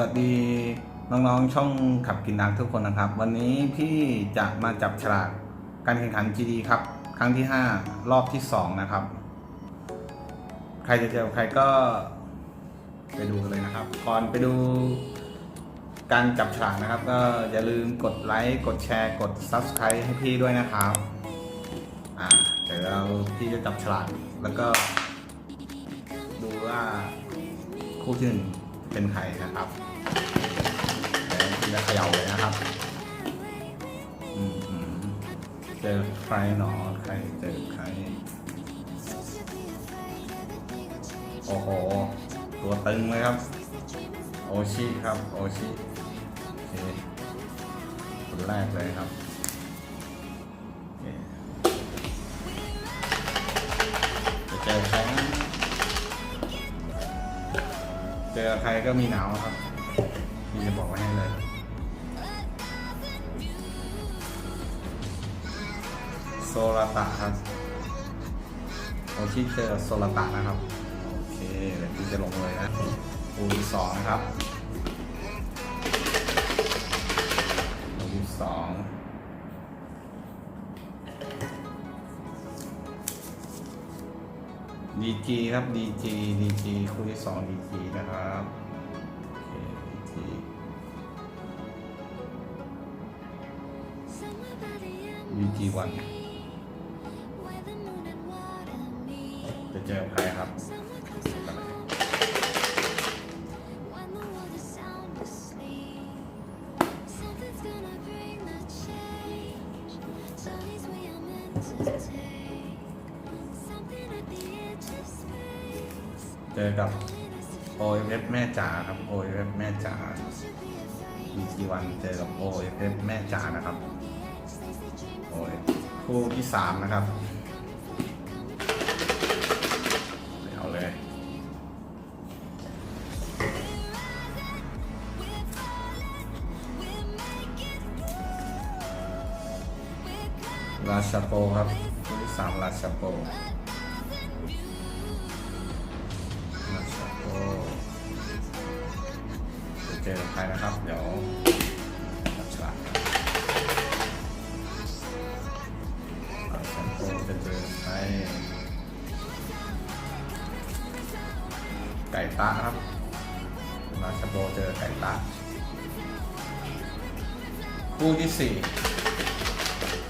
วัสดีน้องๆ ช่องขับกินนักทุกคนนะครับ วันนี้พี่จะมาจับฉลากการแข่งขัน GD ครับ ครั้งที่ 5 รอบที่ 2 นะครับ ใครจะเจอใครก็ไปดูกันเลยนะครับ ก่อนไปดูการจับฉลากนะครับ ก็อย่าลืมกดไลค์กดแชร์กด Subscribe ให้พี่ด้วยนะครับอ่าเดี๋ยวเราพี่จะจับฉลากแล้วก็ ดูว่าคู่ที่หนึ่งเป็นใครนะครับ จะเขย่าเลยนะครับเจอใครหนอใครเจอใคร โอ้โห ตัวตึงเลยครับ โอชิครับ โอชิคนแรกเลยครับเจะเจอใครเจอใครก็มีหนาวครับพี่จะบอกไว้ให้เลย โซลาตะครับโอชิเจอโซลาตะนะครับ โอเคเดี๋ยวพี่จะลงเลยนะปูที่สองครับปูที่สองดีจีครับดีจีดีจีคู่ที่สองดีจีนะครับดีจีดีจีวัน จะเจอใครครับเจอกับโอเอฟแม่จ๋าครับโอเอฟแม่จ๋าดีจีวันเจอกับโอเอฟแม่จ๋านะครับโอ้ยคู่ที่สามนะครับ ชาโปครับสามราชาโปมาสโกจะเจอใครนะครับ เดี๋ยวจับฉลากครับมาโกจะเจอใครไก่ตาครับมาสโกเจอไก่ตาคู่ที่สี่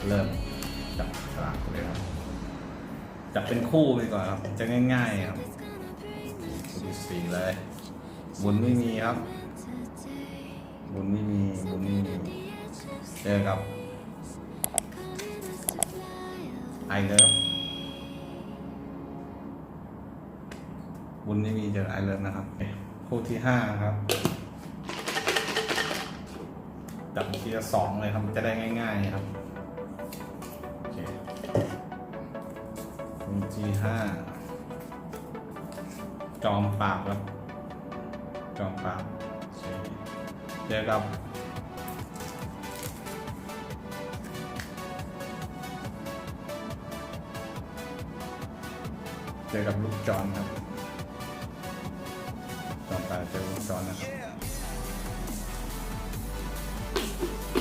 เริ่ม จับฉลากเลยครับ จับเป็นคู่ไปก่อนครับ จะง่ายๆครับคู่ที่สี่เลยบุญไม่มีครับ บุญไม่มีบุญไม่มีเจอกับไอเลิฟบุญไม่มีเจอไอเลิฟนะครับ คู่ที่ห้าครับจับทีละสองเลยครับจะได้ง่าย ๆ ครับ คู่ที่ห้าจอมปราบครับ จอมปราบเจอกับเจอกับลูกจอนครับจอมปราบเจอลูกจอนนะครับ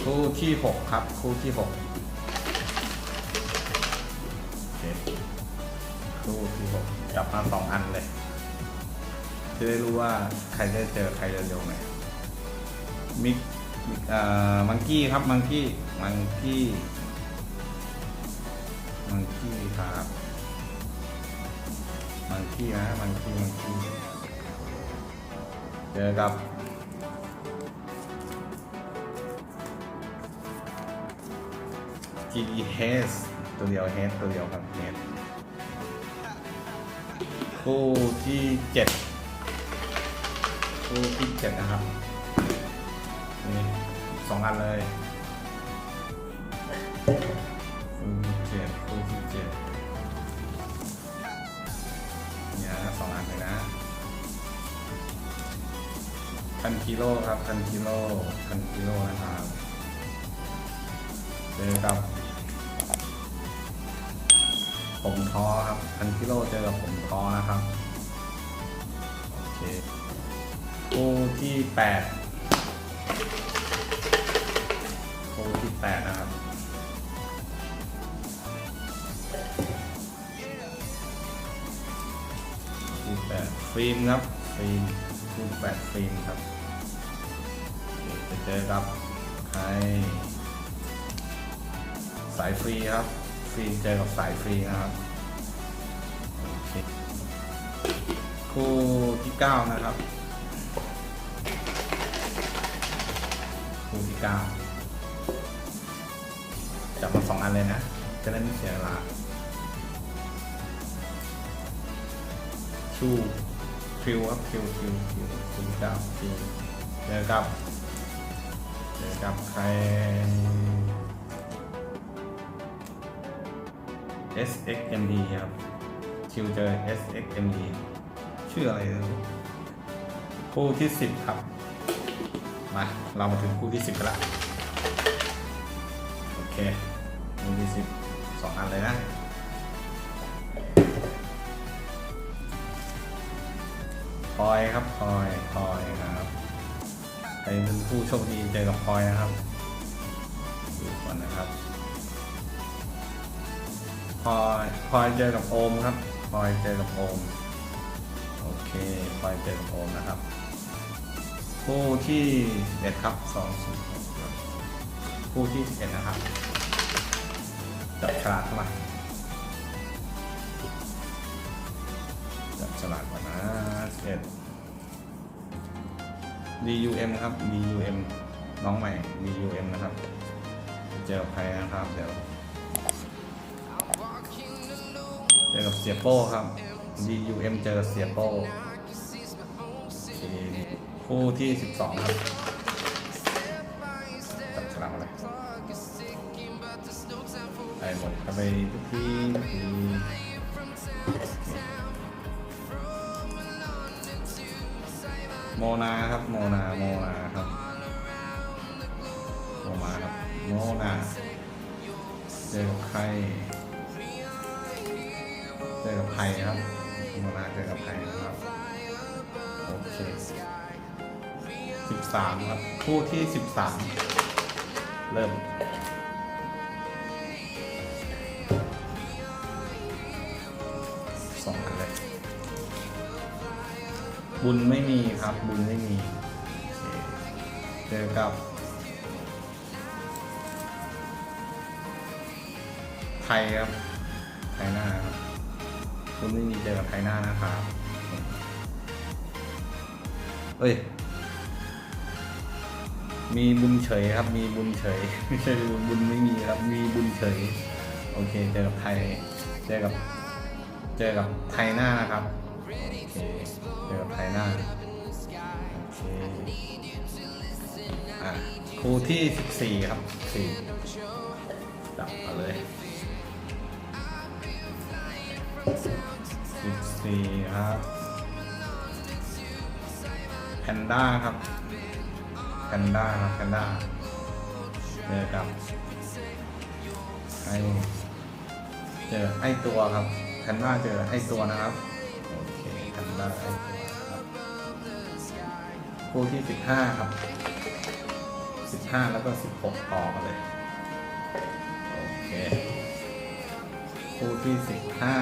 คู่ที่หกครับ คู่ที่หก ที่หกจับมาสองอันเลย จะได้รู้ว่าใครจะเจอใครเร็วๆไหนมิกมิกเอ่อมังกี้ครับมังกี้มังกี้มังกี้ครับมังกี้นะมังกี้มังกี้เจอกับจีเฮสตัวเดียวเฮสตัวเดียวครับเฮส คู่ที่เจ็ดคู่ที่เจ็ดนะครับ นี่สองอันเลยคู่ที่เจ็ดคู่ที่เจ็ดเนี่ยนะสองอันเลยนะพันกิโลครับพันกิโลพันกิโลนะครับเจอกับ ผมท้อครับพันกิโลเจอกับผมท้อนะครับ โอเคคู่ที่แปดคู่ที่แปดนะครับคู่แปดฟิล์มครับ ฟิล์มคู่แปดฟิล์มครับจะเจอกับใครสายฟรีครับ ฟิล์มเจอกับสายฟรีนะครับคู่ที่เก้านะครับคู่ที่เก้าจับมาสองอันเลยนะ จะได้ไม่เสียเวลาชูคิวครับคิวคิวคิวคู่ที่เก้าคิวเจอกับเจอกับใคร SXMD ครับคิวเจอ SXMD ชื่ออะไรคู่ที่ 10 ครับ มา เรามาถึงคู่ที่ 10กันละโอเคคู่ที่ 10สองอันเลยนะพอยครับพอยพอยครับใครเป็นผู้โชคดีเจอกับพอยนะครับดูก่อนนะครับ พลอยพลอยเจอกับโอมครับพลอยเจอกับโอม โอเคพลอยเจอกับโอมนะครับ คู่ที่เอ็ดครับสองศูนย์ครับคู่ที่เอ็ดนะครับ จับฉลากเข้ามาจับฉลากก่อนนะเอ็ด DUM ครับ DUM น้องใหม่ DUM นะครับ เจอใครนะครับ เดี๋ยว อกับเสียโป้ครับ DUM เจอกับเสียโป้คู่ที่ 12 ครับจับฉลากมาเลยไปหมดเข้าไปทุกทีทีโมนาครับ โมนา โมนาครับ โมมาครับ โมนาเจอกับใคร เจอกับไผ่ครับโมนาเจอกับไผ่นะครับ โอเคสิบสามครับ คู่ที่สิบสามเริ่มสองอันเลย บุญไม่มีครับ บุญไม่มีเคเจอกับไทยครับไทยหน้าครับ คุณไม่มีเจอกับไทยหน้านะครับเอ้ย มีบุญเฉยครับ มีบุญเฉย ไม่ใช่บุญบุญไม่มีครับ มีบุญเฉย โอเค เจอกับไทย เจอกับ เจอกับไทยหน้านะครับ โอเค เจอกับไทยหน้าโอเคอะคู่ที่สิบสี่ครับ4จับมาเลย สี่ครับแพนด้าครับแพนด้าครับแพนด้าเจอกับไอเจอไอตัวครับแพนด้าเจอไอตัวนะครับโอเคแพนด้าไอตัวครับคู่ที่สิบห้าครับสิบห้าแล้วก็สิบหกต่อกันเลยโอเคคู่ที่สิบห้า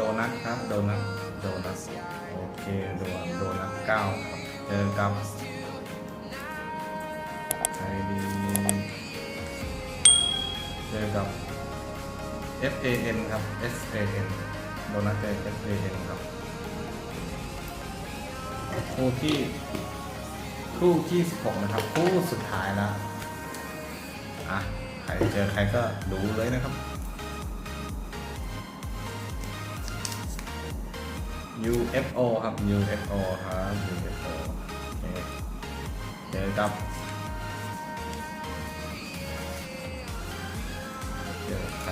โดนัทครับโดนัทโดนัทโอเคโดนโดนัทเก้าครับเจอกับใครดีเจอกับ F A N ครับ S A N โดนัทเจอ F A N ครับคู่ที่คู่ที่16นะครับคู่สุดท้ายแล้วอะใครเจอใครก็ดูเลยนะครับ UFO ครับ UFO ครับ UFO โอเคเจอกับเจอใคร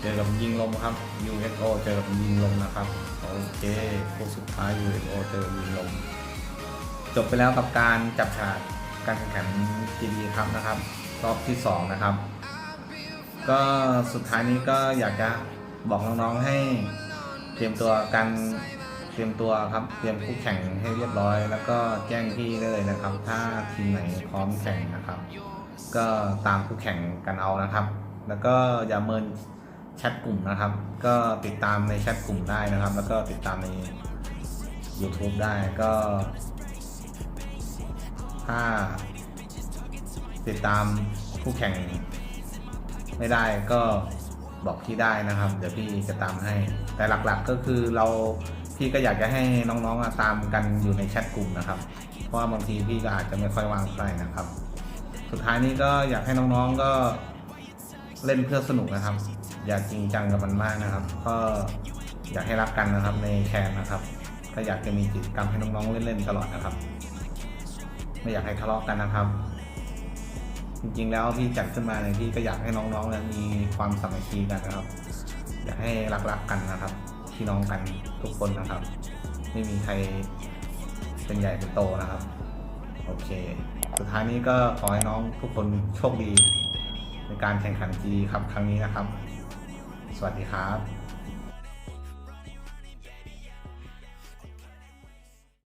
เจอกับยิงลมครับ UFO เจอกับยิงลมนะครับ โอเคคู่สุดท้าย UFO เจอกับยิงลม จบไปแล้วกับการจับฉากการแข่งขัน GD ครับนะครับ รอบที่ 2 นะครับ ก็สุดท้ายนี้ก็อยากจะบอกน้องๆให้ เตรียมตัวกันเตรียมตัวครับ เตรียมคู่แข่งให้เรียบร้อย แล้วก็แจ้งพี่ได้เลยนะครับ ถ้าทีมไหนพร้อมแข่งนะครับ ก็ตามคู่แข่งกันเอานะครับ แล้วก็อย่าเมินแชทกลุ่มนะครับ ก็ติดตามในแชทกลุ่มได้นะครับ แล้วก็ติดตามใน YouTube ได้ก็ ถ้า ติดตามคู่แข่งไม่ได้ก็ บอกพี่ได้นะครับ เดี๋ยวพี่จะตามให้ แต่หลักๆก็คือเราพี่ก็อยากจะให้น้องๆตามกันอยู่ในแชทกลุ่มนะครับ เพราะว่าบางทีพี่ก็อาจจะไม่ค่อยว่างใครนะครับ สุดท้ายนี้ก็อยากให้น้องๆก็เล่นเพื่อสนุกนะครับ อย่าจริงจังกับมันมากนะครับ ก็อยากให้รักกันนะครับในแคนนะครับก็อยากจะมีกิจกรรมให้น้องๆเล่นๆตลอดนะครับ ไม่อยากให้ทะเลาะกันนะครับ จริงๆ แล้วพี่จัดขึ้นมาเนี่ยพี่ก็อยากให้น้องๆเนี่ยมีความสามัคคีกันนะครับ อยากให้รักๆกันนะครับพี่น้องกันทุกคนนะครับ ไม่มีใครเป็นใหญ่เป็นโตนะครับ โอเค สุดท้ายนี้ก็ขอให้น้องทุกคนโชคดี ในการแข่งขันจีครับครั้งนี้นะครับ สวัสดีครับ